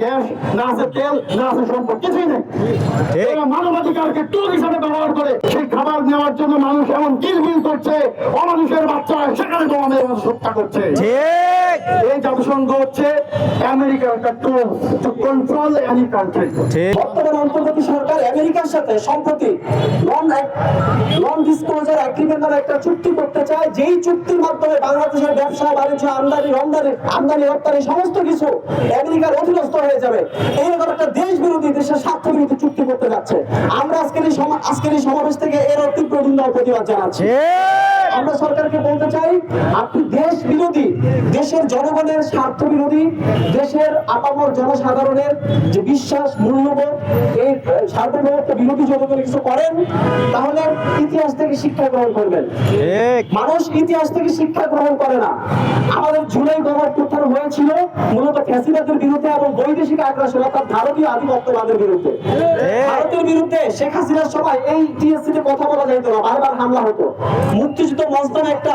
Gas তেল না সম্পদ কিছুই নেই। এরা মানবাধিকারকে টুল হিসাবে ব্যবহার করে সেই খাবার নেওয়ার জন্য মানুষ এমন গিলগিল করছে অমানুষের বাচ্চা সেখানে তোমাদের হত্যা করছে। জাতিসংঘ হচ্ছে আমেরিকার একটা tool to control any country ঠিক। বর্তমান অন্তর্বর্তী সরকার আমেরিকার সাথে সম্প্রতি নন নন ডিসক্লোজার এগ্রিমেন্ট নামে একটা চুক্তি করতে চায়। যেই চুক্তির মাধ্যমে বাংলাদেশের ব্যবসা বাণিজ্য আমদানি রমদানি আমদানি রপ্তানি সমস্ত কিছু আমেরিকার অধীনস্থ হয়ে যাবে। এইরকম একটা দেশ বিরোধী দেশের স্বার্থ বিরোধী চুক্তি করতে যাচ্ছে। আমরা আজকের এই আজকের এই সমাবেশ থেকে এর তীব্র নিন্দা প্রতিবাদ জানাচ্ছি। আমরা সরকারকে বলতে চাই আপনি দেশ বিরোধী দেশের জনগণের স্বার্থ বিরোধী দেশের আপামর জনসাধারণের যে বিশ্বাস মূল্যবোধ এই সার্বভৌমত্ব বিরোধী যদি কোনো কিছু করেন তাহলে ইতিহাস থেকে শিক্ষা গ্রহণ করবেন। মানুষ ইতিহাস থেকে শিক্ষা গ্রহণ করে না। আমাদের জুলাই গণঅভ্যুত্থান হয়েছিল মূলত ফ্যাসিবাদের বিরুদ্ধে এবং বৈদেশিক আগ্রাসন অর্থাৎ ভারতীয় আধিপত্যবাদের বিরুদ্ধে। ভারতের বিরুদ্ধে শেখ হাসিনার সময় এই টিএসসি তে কথা বলা যাইতো না বারবার হামলা হতো। মুক্তিযুদ্ধ মঞ্চ একটা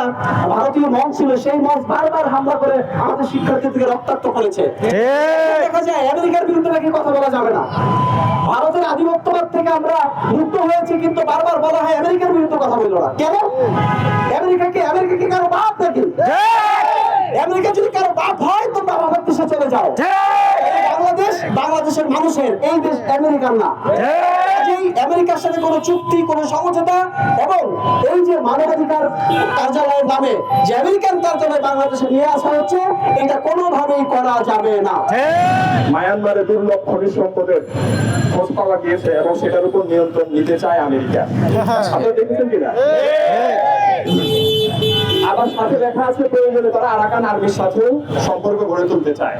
ভারতীয় মঞ্চ ছিল সেই মঞ্চ বারবার হামলা করে আমাদের শিক্ষার্থীদেরকে রক্তাক্ত করেছে। দেখা যায় আমেরিকার বিরুদ্ধে নাকি কথা বলা যাবে না। ভারতের আধিপত্যবাদ থেকে আমরা মুক্ত হয়েছি কিন্তু বারবার বলা হয় আমেরিকার বিরুদ্ধে কথা বলল না। কেন? আমেরিকাকে আমেরিকা কি কারও বাপ নাকি? আমেরিকা যদি কারও বাপ হয় তোমরা বাবার দেশে চলে যাও। বাংলাদেশ বাংলাদেশের মানুষের এই দেশ আমেরিকার না। আমেরিকার সাথে কোনো চুক্তি কোনো সমঝোতা এবং এই যে মানবাধিকার কার্যালয়ের নামে যে আমেরিকান বাংলাদেশে নিয়ে আসা হচ্ছে এটা কোনোভাবেই করা যাবে না। মায়ানমারে দুর্লভ খনিজ সম্পদের খোঁজ পাওয়া গিয়েছে এবং সেটার উপর নিয়ন্ত্রণ নিতে চায় আমেরিকা। আপনারা দেখেছেন কিনা? আবার সাথে দেখা আছে প্রয়োজনে তারা আরাকান আর্মির সাথেও সম্পর্ক গড়ে তুলতে চায়।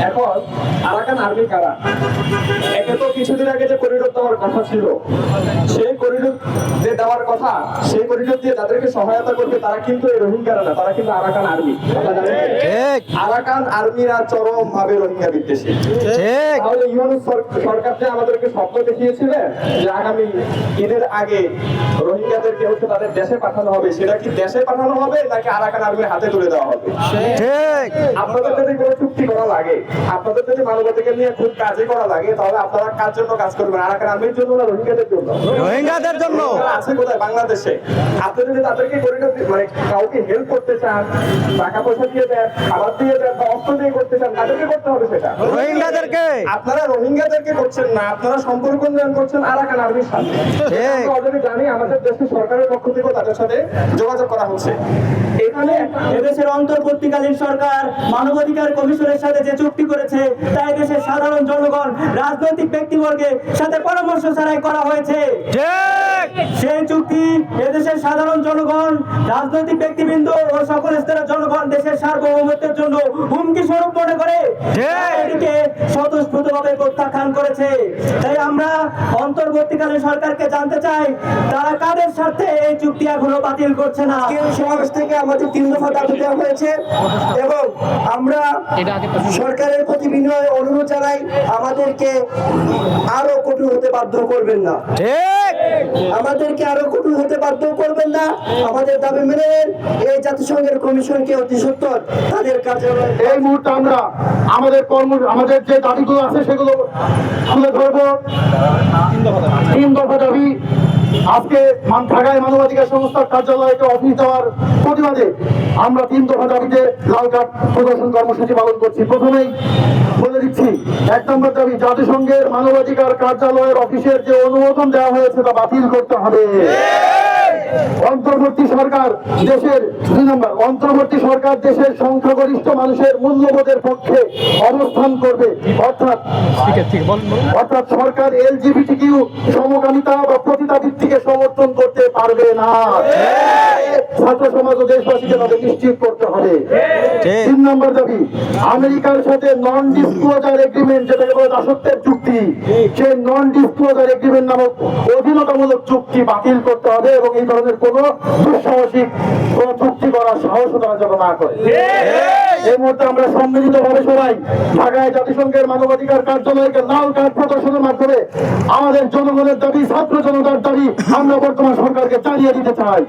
এখন আরাকান আর্মি কারা? একে তো কিছুদিন আগে যে করিডোর দেওয়ার কথা ছিল সেই করিডোর যে দেওয়ার কথা সেই করিডোর দিয়ে যাদেরকে সহায়তা করবে তারা কিন্তু এই রোহিঙ্গারা না তারা কিন্তু আরাকান আর্মি। আরাকান আর্মিরা চরম ভাবে রোহিঙ্গা বিদ্বেষী। তাহলে ইউনুস সরকার যে আমাদেরকে স্বপ্ন দেখিয়েছিলেন যে আগামী ঈদের আগে রোহিঙ্গাদেরকে হচ্ছে তাদের দেশে পাঠানো হবে সেটা কি দেশে পাঠানো হবে নাকি আরাকান আর্মির হাতে তুলে দেওয়া হবে? ঠিক আপনাদের যদি কোনো চুক্তি করা লাগে। আপনাদের যদি মানবাধিকার নিয়ে খুব কাজে করা লাগে তাহলে আপনারা কার জন্য কাজ করবেন? আরাকান আর্মির জন্য না রোহিঙ্গাদের জন্য? রোহিঙ্গাদের জন্য। আছে কোথায়? বাংলাদেশে। আপনি যদি তাদেরকে করিডোর মানে কাউকে হেল্প করতে চান টাকা পয়সা দিয়ে দেন খাবার দিয়ে দেন বা অস্ত্র দিয়ে করতে চান তাদেরকে করতে হবে সেটা। রোহিঙ্গাদেরকে। আপনারা রোহিঙ্গাদেরকে করছেন না আপনারা সম্পর্ক উন্নয়ন করছেন আরাকান আর্মির সাথে। অলরেডি জানি আমাদের দেশের সরকারের পক্ষ থেকে তাদের সাথে যোগাযোগ করা হচ্ছে। এদেশের অন্তর্বর্তীকালীন সরকার মানবাধিকার কমিশনের সাথে যে চুক্তি করেছে তা দেশের সাধারণ জনগণ রাজনৈতিক ব্যক্তিবর্গের সাথে পরামর্শ ছাড়াই করা হয়েছে। সেই চুক্তি এদেশের সাধারণ জনগণ রাজনৈতিক ব্যক্তিবৃন্দ ও সকল স্তরের জনগণ দেশের সার্বভৌমত্বের জন্য হুমকি স্বরূপ মনে করে ঠিক। এটিকে স্বতঃস্ফূর্তভাবে প্রত্যাখ্যান করেছে। তাই আমরা অন্তর্বর্তীকালীন সরকারকে জানতে চাই তারা কাদের স্বার্থে এই চুক্তি এখনও বাতিল করছে না? সমাবেশ থেকে আমাদের তিন দফা দাবি দেওয়া হয়েছে। এবং আমরা সরকারের প্রতি বিনয় অনুরোধ জানাই আমাদেরকে আরও কঠোর হতে বাধ্য করবেন না। আমাদেরকে আরও কঠোর হতে বাধ্য করবেন না। আমাদের দাবি মেনে এই জাতিসংঘের কমিশনকে অতি সত্তর তাদের কার্যালয় এই মুহূর্তে আমরা আমাদের কর্ম আমাদের যে দাবিগুলো আছে সেগুলো তুলে ধরবো। তিন দফা দাবি। আজকে মান- ঢাকায় মানবাধিকার সংস্থার কার্যালয়কে অফিস দেওয়ার প্রতিবাদে আমরা তিন দফা দাবিতে লাল কার্ড প্রদর্শন কর্মসূচি পালন করছি। প্রথমেই বলে দিচ্ছি, এক নম্বর দাবি, জাতিসংঘের মানবাধিকার কার্যালয়ের অফিসের যে অনুমোদন দেওয়া হয়েছে তা বাতিল করতে হবে। অন্তর্বর্তী সরকার দেশের দুই নম্বর অন্তর্বর্তী সরকার দেশের সংখ্যাগরিষ্ঠ মানুষের মূল্যবোধের পক্ষে অবস্থান করবে। অর্থাৎ অর্থাৎ সরকার এলজিবিটি কিউ সমকামিতা বা পতিতাবৃত্তিকে সমর্থন করতে পারবে না। ছাত্র সমাজ ও দেশবাসীকে তাদের নিশ্চিত করতে হবে। তিন নম্বর দাবি আমেরিকার সাথে নন ডিসক্লোজার এগ্রিমেন্ট যেটাকে বলে দাসত্বের চুক্তি সেই নন ডিসক্লোজার এগ্রিমেন্ট নামক অধীনতামূলক চুক্তি বাতিল করতে হবে এবং এই ধরনের কোন দুঃসাহসিক কোন চুক্তি করার সাহসও তারা যেন না করে। এই মুহূর্তে আমরা সম্মিলিত ভাবে সবাই ঢাকায় জাতিসংঘের মানবাধিকার কার্যালয়কে লাল কার্ড প্রদর্শনের মাধ্যমে আমাদের জনগণের দাবি ছাত্র জনতার দাবি আমরা বর্তমান সরকারকে চালিয়ে দিতে চাই।